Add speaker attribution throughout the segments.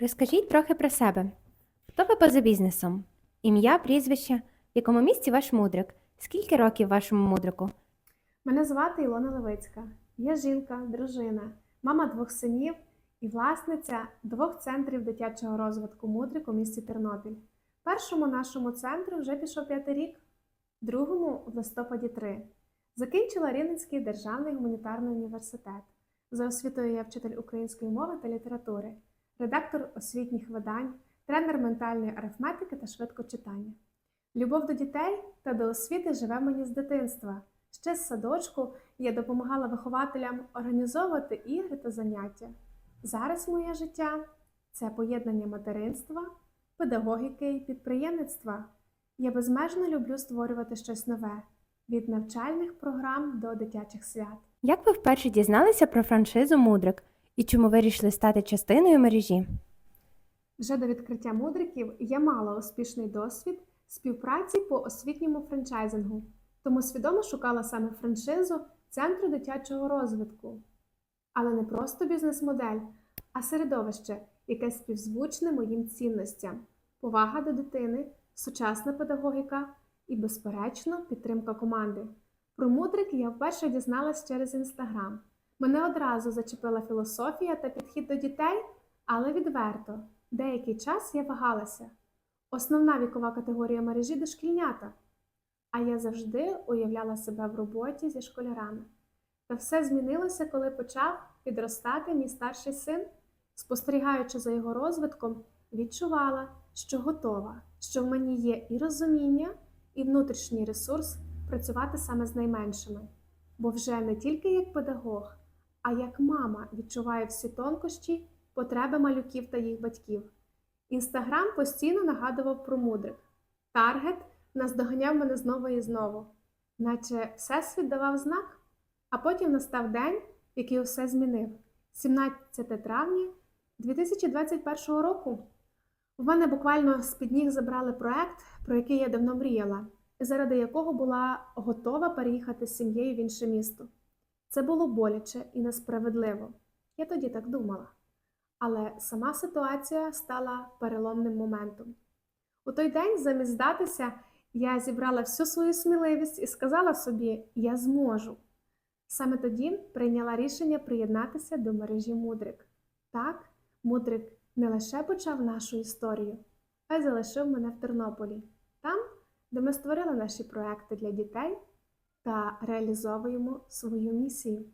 Speaker 1: Розкажіть трохи про себе. Хто ви поза бізнесом? Ім'я, прізвище, в якому місці ваш мудрик? Скільки років вашому мудрику?
Speaker 2: Мене звати Ілона Левицька. Я жінка, дружина, мама двох синів і власниця двох центрів дитячого розвитку Мудрик у місті Тернопіль. Першому нашому центру вже пішов п'ятий рік, другому в листопаді три. Закінчила Рівненський державний гуманітарний університет. За освітою я вчитель української мови та літератури, редактор освітніх видань, тренер ментальної арифметики та швидкочитання. Любов до дітей та до освіти живе мені з дитинства. Ще з садочку я допомагала вихователям організовувати ігри та заняття. Зараз моє життя це поєднання материнства, педагогіки і підприємництва. Я безмежно люблю створювати щось нове від навчальних програм до дитячих свят.
Speaker 1: Як ви вперше дізналися про франшизу Мудрик і чому вирішили стати частиною мережі?
Speaker 2: Вже до відкриття мудриків я мала успішний досвід співпраці по освітньому франчайзингу, тому свідомо шукала саме франшизу Центру дитячого розвитку. Але не просто бізнес-модель, а середовище, яке співзвучне моїм цінностям, повага до дитини, сучасна педагогіка і, безперечно, підтримка команди. Про мудрик я вперше дізналась через інстаграм. Мене одразу зачепила філософія та підхід до дітей, але відверто. Деякий час я вагалася. Основна вікова категорія мережі дошкільнята. А я завжди уявляла себе в роботі зі школярами. Та все змінилося, коли почав підростати мій старший син. Спостерігаючи за його розвитком, відчувала, що готова, що в мені є і розуміння, і внутрішній ресурс працювати саме з найменшими. Бо вже не тільки як педагог, а як мама відчуває всі тонкощі, потреби малюків та їх батьків. Інстаграм постійно нагадував про мудрик. Таргет наздоганяв мене знову і знову, наче всесвіт давав знак, а потім настав день, який усе змінив 17 травня 2021 року. В мене буквально з-під ніг забрали проект, про який я давно мріяла, заради якого була готова переїхати з сім'єю в інше місто. Це було боляче і несправедливо. Я тоді так думала. Але сама ситуація стала переломним моментом. У той день, замість здатися, я зібрала всю свою сміливість і сказала собі: я зможу. Саме тоді прийняла рішення приєднатися до мережі Мудрик. Так, Мудрик не лише почав нашу історію, а й залишив мене в Тернополі, там, де ми створили наші проекти для дітей та реалізовуємо свою місію.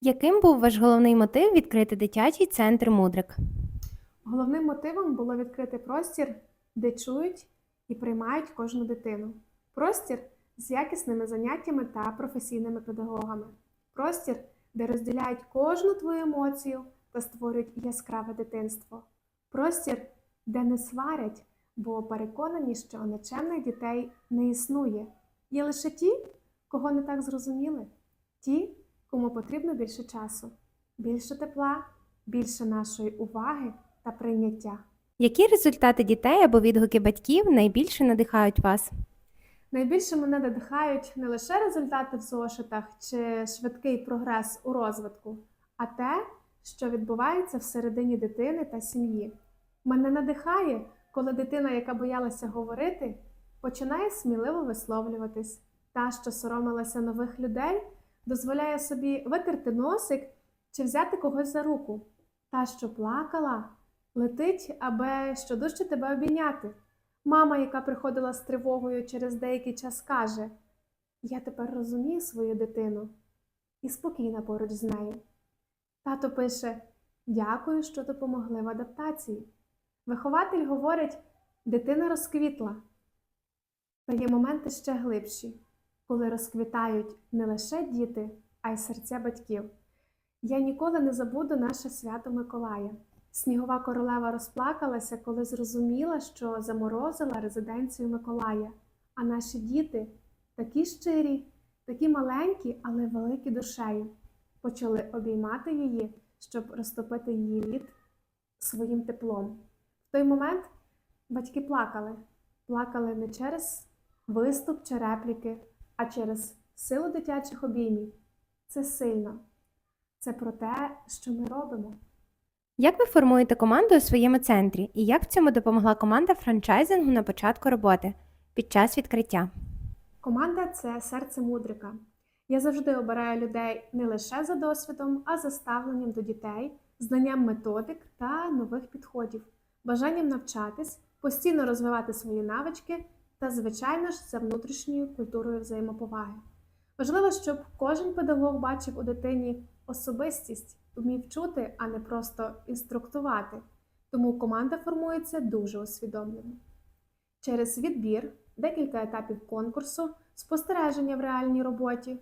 Speaker 1: Яким був ваш головний мотив відкрити дитячий центр Мудрик?
Speaker 2: Головним мотивом було відкрити простір, де чують і приймають кожну дитину. Простір з якісними заняттями та професійними педагогами. Простір, де розділяють кожну твою емоцію та створюють яскраве дитинство. Простір, де не сварять, бо переконані, що нечемних дітей не існує. Є лише ті, кого не так зрозуміли, ті, кому потрібно більше часу, більше тепла, більше нашої уваги та прийняття.
Speaker 1: Які результати дітей або відгуки батьків найбільше надихають вас?
Speaker 2: Найбільше мене надихають не лише результати в зошитах чи швидкий прогрес у розвитку, а те, що відбувається всередині дитини та сім'ї. Мене надихає, коли дитина, яка боялася говорити, починає сміливо висловлюватись. Та, що соромилася нових людей, дозволяє собі витерти носик чи взяти когось за руку. Та, що плакала, летить, аби щодужче тебе обійняти. Мама, яка приходила з тривогою через деякий час, каже: Я тепер розумію свою дитину і спокійна поруч з нею. Тато пише: Дякую, що допомогли в адаптації. Вихователь говорить, дитина розквітла. Та є моменти ще глибші, коли розквітають не лише діти, а й серця батьків. Я ніколи не забуду наше свято Миколая. Снігова королева розплакалася, коли зрозуміла, що заморозила резиденцію Миколая, а наші діти такі щирі, такі маленькі, але великі душею, почали обіймати її, щоб розтопити її лід своїм теплом. В той момент батьки плакали, плакали не через виступ чи репліки, а через силу дитячих обіймів. Це сильно. Це про те, що ми робимо.
Speaker 1: Як ви формуєте команду у своєму центрі і як в цьому допомогла команда франчайзингу на початку роботи під час відкриття?
Speaker 2: Команда це серце мудрика. Я завжди обираю людей не лише за досвідом, а за ставленням до дітей, знанням методик та нових підходів, бажанням навчатись, постійно розвивати свої навички та, звичайно ж, за внутрішньою культурою взаємоповаги. Важливо, щоб кожен педагог бачив у дитині особистість, вмів чути, а не просто інструктувати. Тому команда формується дуже усвідомлено. Через відбір, декілька етапів конкурсу, спостереження в реальній роботі,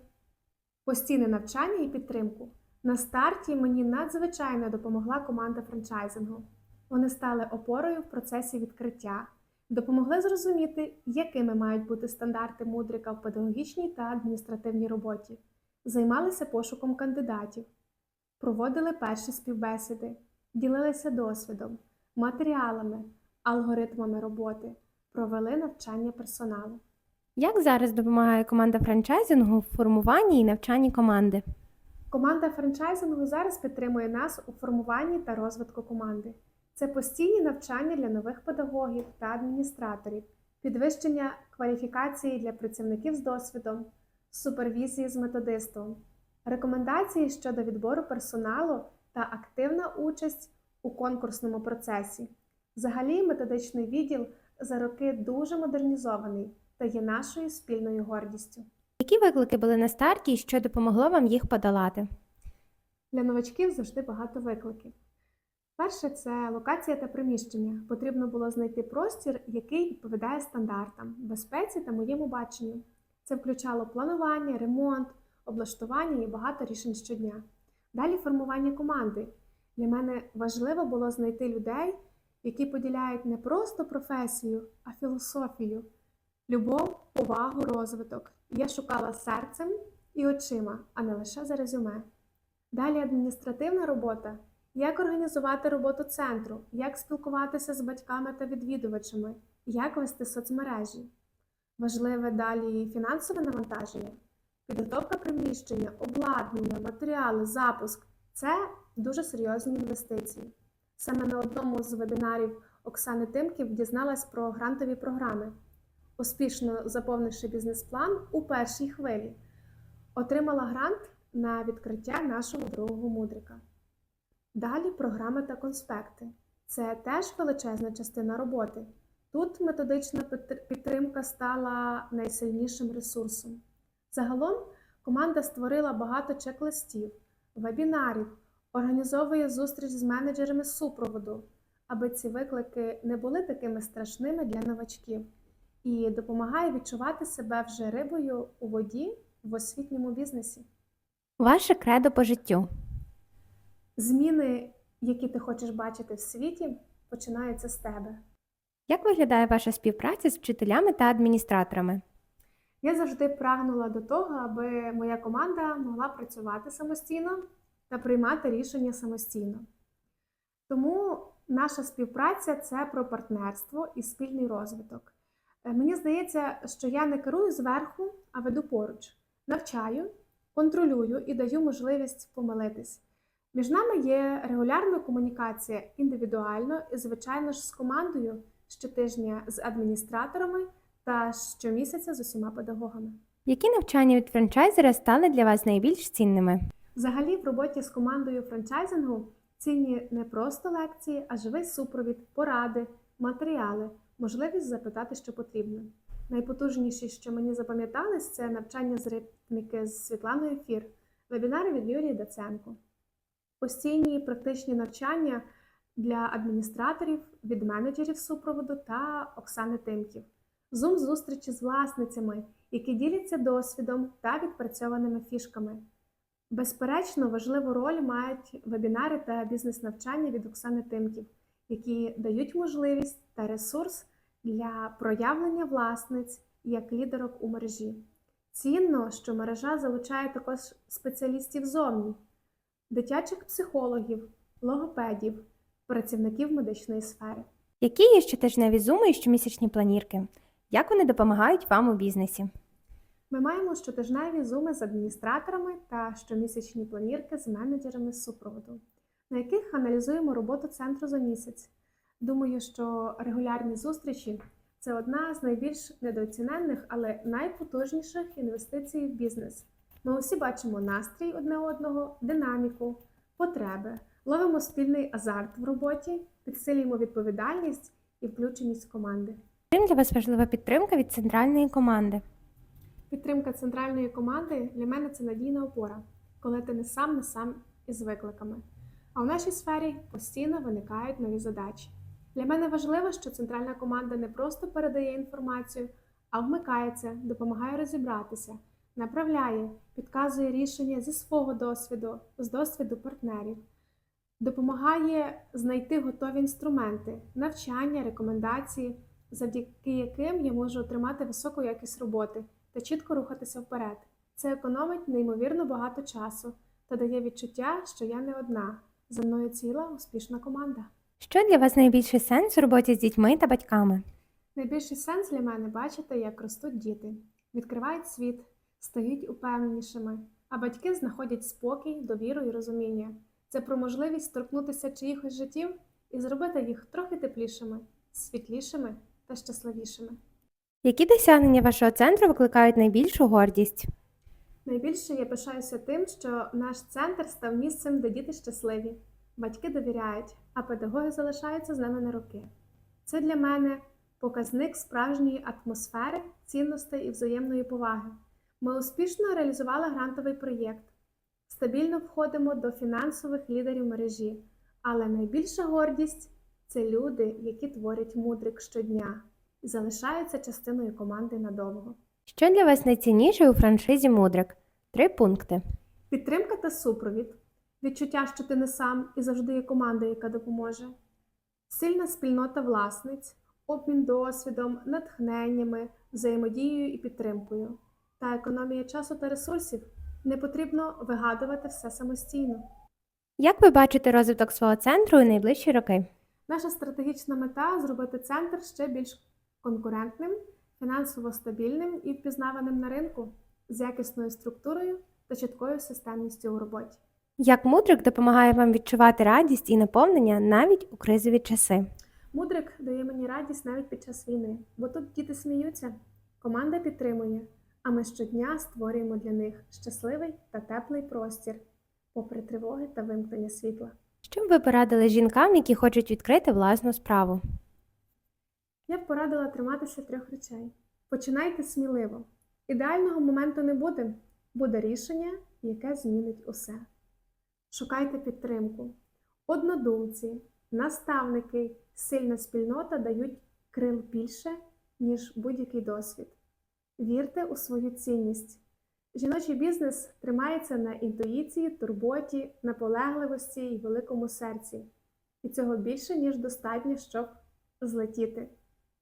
Speaker 2: постійне навчання і підтримку. На старті мені надзвичайно допомогла команда франчайзингу. Вони стали опорою в процесі відкриття, допомогли зрозуміти, якими мають бути стандарти мудрика в педагогічній та адміністративній роботі, займалися пошуком кандидатів, проводили перші співбесіди, ділилися досвідом, матеріалами, алгоритмами роботи, провели навчання персоналу.
Speaker 1: Як зараз допомагає команда франчайзингу в формуванні і навчанні команди?
Speaker 2: Команда франчайзингу зараз підтримує нас у формуванні та розвитку команди. Це постійні навчання для нових педагогів та адміністраторів, підвищення кваліфікації для працівників з досвідом, супервізії з методистом, рекомендації щодо відбору персоналу та активна участь у конкурсному процесі. Взагалі, методичний відділ за роки дуже модернізований та є нашою спільною гордістю.
Speaker 1: Які виклики були на старті і що допомогло вам їх подолати?
Speaker 2: Для новачків завжди багато викликів. Перше це локація та приміщення. Потрібно було знайти простір, який відповідає стандартам, безпеці та моєму баченню. Це включало планування, ремонт, облаштування і багато рішень щодня. Далі формування команди. Для мене важливо було знайти людей, які поділяють не просто професію, а філософію, любов, повагу, розвиток. Я шукала серцем і очима, а не лише за резюме. Далі адміністративна робота. Як організувати роботу центру, як спілкуватися з батьками та відвідувачами, як вести соцмережі. Важливе далі фінансове навантаження, підготовка приміщення, обладнання, матеріали, запуск це дуже серйозні інвестиції. Саме на одному з вебінарів Оксани Тимків дізналась про грантові програми, успішно заповнивши бізнес-план у першій хвилі, отримала грант на відкриття нашого другого мудрика. Далі програми та конспекти. Це теж величезна частина роботи. Тут методична підтримка стала найсильнішим ресурсом. Загалом команда створила багато чек-листів, вебінарів, організовує зустріч з менеджерами супроводу, аби ці виклики не були такими страшними для новачків, і допомагає відчувати себе вже рибою у воді в освітньому бізнесі.
Speaker 1: Ваше кредо по життю.
Speaker 2: Зміни, які ти хочеш бачити в світі, починаються з тебе.
Speaker 1: Як виглядає ваша співпраця з вчителями та адміністраторами?
Speaker 2: Я завжди прагнула до того, аби моя команда могла працювати самостійно та приймати рішення самостійно. Тому наша співпраця це про партнерство і спільний розвиток. Е, Мені здається, що я не керую зверху, а веду поруч, навчаю, контролюю і даю можливість помилитись. Між нами є регулярна комунікація індивідуально і, звичайно ж, з командою щотижня з адміністраторами та щомісяця з усіма педагогами.
Speaker 1: Які навчання від франчайзера стали для вас найбільш цінними?
Speaker 2: Взагалі, в роботі з командою франчайзингу цінні не просто лекції, а живий супровід, поради, матеріали, можливість запитати, що потрібно. Найпотужніші, що мені запам'ятались, це навчання з ритміки з Світланою Фір, вебінари від Юлії Даценко, постійні практичні навчання для адміністраторів, від менеджерів супроводу та Оксани Тимків, зум-зустрічі з власницями, які діляться досвідом та відпрацьованими фішками. Безперечно, важливу роль мають вебінари та бізнес-навчання від Оксани Тимків, які дають можливість та ресурс для проявлення власниць як лідерок у мережі. Цінно, що мережа залучає також спеціалістів зовні, дитячих психологів, логопедів, працівників медичної сфери.
Speaker 1: Які є щотижневі зуми і щомісячні планірки? Як вони допомагають вам у бізнесі?
Speaker 2: Ми маємо щотижневі зуми з адміністраторами та щомісячні планірки з менеджерами супроводу. на яких аналізуємо роботу центру за місяць. Думаю, що регулярні зустрічі це одна з найбільш недооціненних, але найпотужніших інвестицій в бізнес. Ми усі бачимо настрій одне одного, динаміку, потреби, ловимо спільний азарт в роботі, підсилюємо відповідальність і включеність команди.
Speaker 1: Чим для вас важлива підтримка від центральної команди?
Speaker 2: Підтримка центральної команди для мене це надійна опора, коли ти не сам на сам із викликами. А в нашій сфері постійно виникають нові задачі. Для мене важливо, що центральна команда не просто передає інформацію, а вмикається, допомагає розібратися, направляє, підказує рішення зі свого досвіду, з досвіду партнерів, допомагає знайти готові інструменти, навчання, рекомендації, завдяки яким я можу отримати високу якість роботи та чітко рухатися вперед. Це економить неймовірно багато часу та дає відчуття, що я не одна. За мною ціла успішна команда.
Speaker 1: Що для вас найбільший сенс у роботі з дітьми та батьками?
Speaker 2: Найбільший сенс для мене бачити, як ростуть діти, відкривають світ, стають упевненішими, а батьки знаходять спокій, довіру і розуміння. Це про можливість торкнутися чиїхось життів і зробити їх трохи теплішими, світлішими та щасливішими.
Speaker 1: Які досягнення вашого центру викликають найбільшу гордість?
Speaker 2: Найбільше я пишаюся тим, що наш центр став місцем, де діти щасливі, батьки довіряють, а педагоги залишаються з ними на роки. Це для мене показник справжньої атмосфери, цінностей і взаємної поваги. Ми успішно реалізували грантовий проєкт, стабільно входимо до фінансових лідерів мережі, але найбільша гордість це люди, які творять мудрик щодня і залишаються частиною команди надовго.
Speaker 1: Що для вас найцінніше у франшизі Мудрик? Три пункти.
Speaker 2: Підтримка та супровід, відчуття, що ти не сам і завжди є команда, яка допоможе, сильна спільнота власниць, обмін досвідом, натхненнями, взаємодією і підтримкою, та економія часу та ресурсів. Не потрібно вигадувати все самостійно.
Speaker 1: Як ви бачите розвиток свого центру у найближчі роки?
Speaker 2: Наша стратегічна мета зробити центр ще більш конкурентним, фінансово стабільним і впізнаваним на ринку з якісною структурою та чіткою системністю у роботі.
Speaker 1: Як Мудрик допомагає вам відчувати радість і наповнення навіть у кризові часи?
Speaker 2: Мудрик дає мені радість навіть під час війни, бо тут діти сміються, команда підтримує, а ми щодня створюємо для них щасливий та теплий простір, попри тривоги та вимкнення світла.
Speaker 1: Що б ви порадили жінкам, які хочуть відкрити власну справу?
Speaker 2: Я б порадила триматися трьох речей. Починайте сміливо. Ідеального моменту не буде, буде рішення, яке змінить усе. Шукайте підтримку. Однодумці, наставники, сильна спільнота дають крил більше, ніж будь-який досвід. Вірте у свою цінність. Жіночий бізнес тримається на інтуїції, турботі, наполегливості і великому серці. І цього більше, ніж достатньо, щоб злетіти.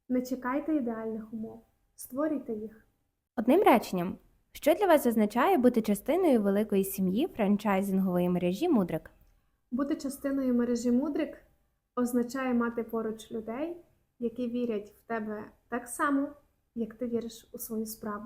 Speaker 2: Не чекайте ідеальних умов, створюйте їх.
Speaker 1: Одним реченням, що для вас означає бути частиною великої сім'ї франчайзингової мережі Мудрик?
Speaker 2: Бути частиною мережі мудрик означає мати поруч людей, які вірять в тебе так само, як ти віриш у свою справу.